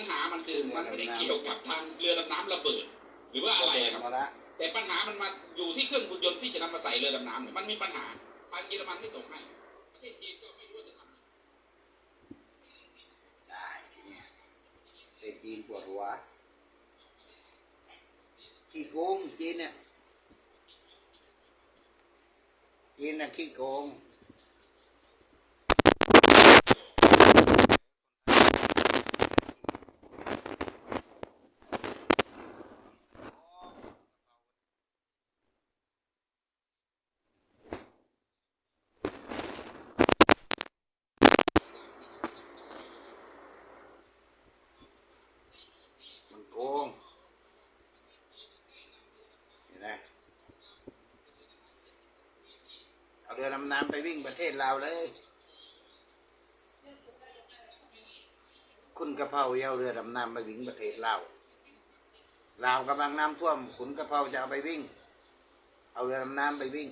ญหามันคือมันไม่ได้เกี่ยวกับทางเรือดำน้ำระเบิด หรือว่าอะไรครับมาละแต่ปัญหามันมาอยู่ที่เครื่องยนต์ที่จะนำมาใส่เรือดำน้ำเนี่ยมันมีปัญหาทางเยอรมันไม่ส่งให้ประเทศจีนก็ไม่รู้ว่าจะทำยังไงได้ทีเนี้ยเด็กจีนปวดหัวขี้โกงจีนเนี่ยจีนน่ะขี้โกง มันโกงเห็นไหม เอาเรือดำน้ำไปวิ่งประเทศลาวเลย คุณกระเพราเอาเรือดำน้ำไปวิ่งประเทศลาวลาวกำลังน้ำท่วม คุณกระเพราจะเอาไปวิ่ง เอาเรือดำน้ำไปวิ่ง